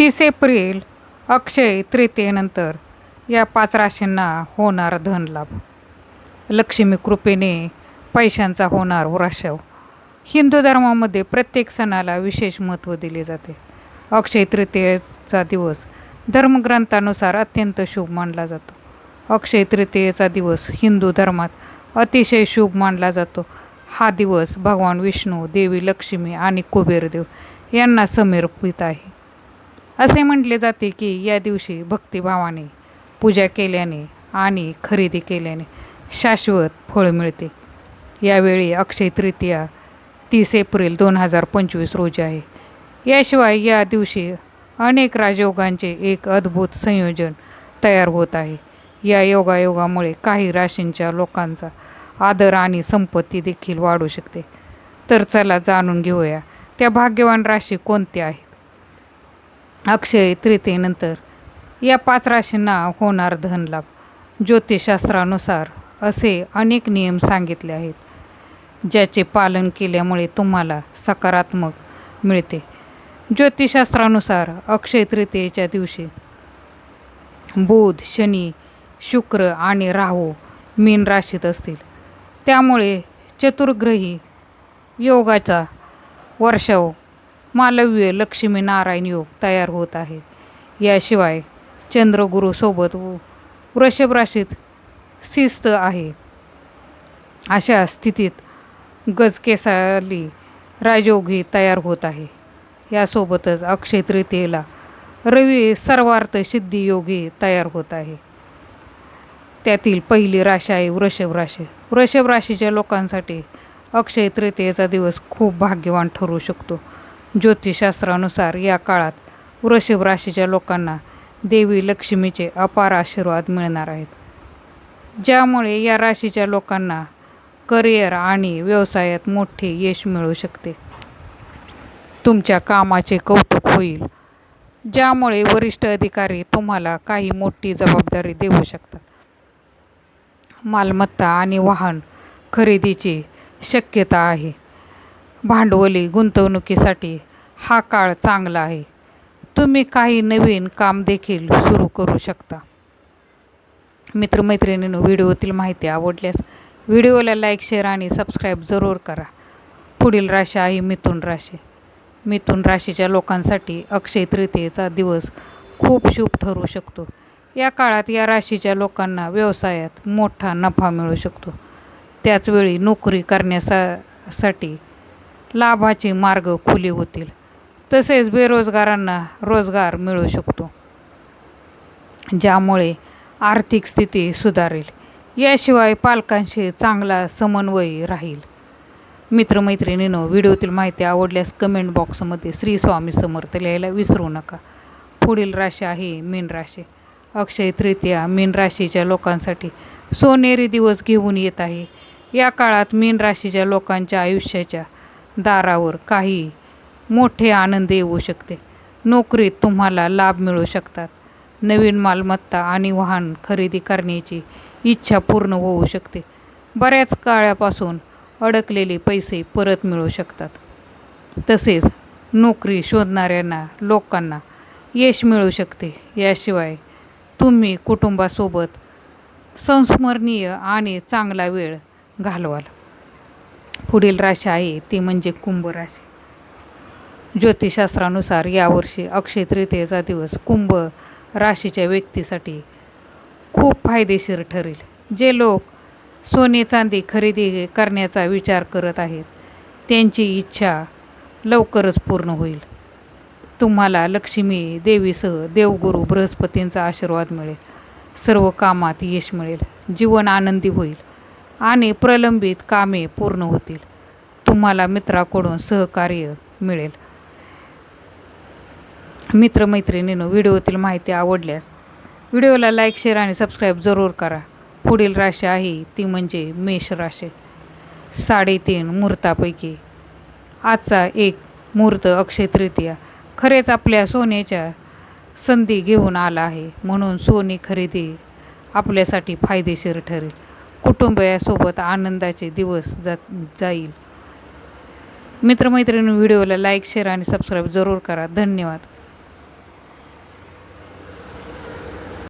तीस एप्रिल अक्षय तृतीयेनंतर या पाच राशींना होणार धनलाभ. लक्ष्मी कृपेने पैशांचा होणार वृषव हिंदू धर्मामध्ये प्रत्येक सणाला विशेष महत्त्व दिले जाते. अक्षय तृतीयेचा दिवस धर्मग्रंथानुसार अत्यंत शुभ मानला जातो. अक्षय तृतीयेचा दिवस हिंदू धर्मात अतिशय शुभ मानला जातो. हा दिवस भगवान विष्णू देवी लक्ष्मी आणि कुबेरदेव यांना समर्पित आहे. असे म्हटले जाते की या दिवशी भक्तिभावाने पूजा केल्याने आणि खरेदी केल्याने शाश्वत फळ मिळते. यावेळी अक्षय तृतीया तीस एप्रिल दोन हजार पंचवीस रोजी आहे. याशिवाय या दिवशी अनेक राजयोगांचे एक अद्भुत संयोजन तयार होत आहे. या योगायोगामुळे काही राशींच्या लोकांचा आदर आणि संपत्ती देखील वाढू शकते. तर चला जाणून घेऊया त्या भाग्यवान राशी कोणत्या आहेत? अक्षय तृतीयेनंतर या पाच राशींना होणार धनलाभ. ज्योतिषशास्त्रानुसार असे अनेक नियम सांगितले आहेत ज्याचे पालन केल्यामुळे तुम्हाला सकारात्मक मिळते. ज्योतिषशास्त्रानुसार अक्षय तृतीयेच्या दिवशी बुध शनी शुक्र आणि राहू मीन राशीत असतील. त्यामुळे चतुर्ग्रही योगाचा वर्षव मालव्य लक्ष्मी नारायण योग तयार होत आहे. याशिवाय चंद्रगुरूसोबत व- वृषभ राशीत शिस्त आहे. अशा स्थितीत गजकेसाली राजयोगी तयार होत आहे. यासोबतच अक्षय तृतीयेला रवी सर्वार्थ सिद्धी योगी तयार होत आहे. त्यातील पहिली राशी आहे वृषभ राशी. वृषभ राशीच्या लोकांसाठी अक्षय तृतीयेचा दिवस खूप भाग्यवान ठरू शकतो. ज्योतिषशास्त्रानुसार या काळात वृषभ राशीच्या लोकांना देवी लक्ष्मीचे अपार आशीर्वाद मिळणार आहेत. ज्यामुळे या राशीच्या लोकांना करिअर आणि व्यवसायात मोठे यश मिळू शकते. तुमच्या कामाचे कौतुक होईल ज्यामुळे वरिष्ठ अधिकारी तुम्हाला काही मोठी जबाबदारी देऊ शकतात. मालमत्ता आणि वाहन खरेदीची शक्यता आहे. भांडवली गुंतवणुकीसाठी हा काळ चांगला आहे. तुम्ही काही नवीन काम देखील सुरू करू शकता. मित्रमैत्रिणींनो व्हिडिओतील माहिती आवडल्यास व्हिडिओला लाईक शेअर आणि सबस्क्राईब जरूर करा. पुढील राशी आहे मिथुन राशी. मिथुन राशीच्या लोकांसाठी अक्षय तृतीयेचा दिवस खूप शुभ ठरू शकतो. या काळात या राशीच्या लोकांना व्यवसायात मोठा नफा मिळू शकतो. त्याचवेळी नोकरी करण्यासा साठी लाभाचे मार्ग खुले होतील. तसेच बेरोजगारांना रोजगार मिळू शकतो ज्यामुळे आर्थिक स्थिती सुधारेल. याशिवाय पालकांशी चांगला समन्वय राहील. मित्रमैत्रिणींनो व्हिडिओतील माहिती आवडल्यास कमेंट बॉक्समध्ये श्री स्वामी समर्थ लिहायला विसरू नका. पुढील राशी आहे मीन राशी. अक्षय तृतीया मीन राशीच्या लोकांसाठी सोनेरी दिवस घेऊन येत आहे. या काळात मीन राशीच्या लोकांच्या आयुष्याच्या दारावर काही मोठे आनंद येऊ शकते. नोकरीत तुम्हाला लाभ मिळू शकतात. नवीन मालमत्ता आणि वाहन खरेदी करण्याची इच्छा पूर्ण होऊ शकते. बऱ्याच काळापासून अडकलेले पैसे परत मिळू शकतात. तसेच नोकरी शोधणाऱ्यांना लोकांना यश मिळू शकते. याशिवाय तुम्ही कुटुंबासोबत संस्मरणीय आणि चांगला वेळ घालवाल. पुढील राशी आहे ती म्हणजे कुंभ राशी. ज्योतिषशास्त्रानुसार यावर्षी अक्षय तृतीयेचा दिवस कुंभ राशीच्या व्यक्तीसाठी खूप फायदेशीर ठरेल. जे लोक सोने चांदी खरेदी करण्याचा विचार करत आहेत त्यांची इच्छा लवकरच पूर्ण होईल. तुम्हाला लक्ष्मी देवीसह देवगुरू बृहस्पतींचा आशीर्वाद मिळेल. सर्व कामात यश मिळेल. जीवन आनंदी होईल आणि प्रलंबित कामे पूर्ण होतील. तुम्हाला मित्राकडून सहकार्य मिळेल. मित्रमैत्रिणींनो व्हिडिओतील माहिती आवडल्यास व्हिडिओला लाईक शेअर आणि सबस्क्राईब जरूर करा. पुढील राशी आहे ती म्हणजे मेष राशी. साडेतीन मुहूर्तापैकी आजचा एक मुहूर्त अक्षय तृतीया खरेच आपल्या सोन्याच्या संधी घेऊन आला आहे म्हणून सोने खरेदी आपल्यासाठी फायदेशीर ठरेल. कुटुंबियासोबत आनंदाचे दिवस जात जाईल. मित्रमैत्रिणी व्हिडिओला लाईक शेअर आणि सबस्क्राईब जरूर करा. धन्यवाद.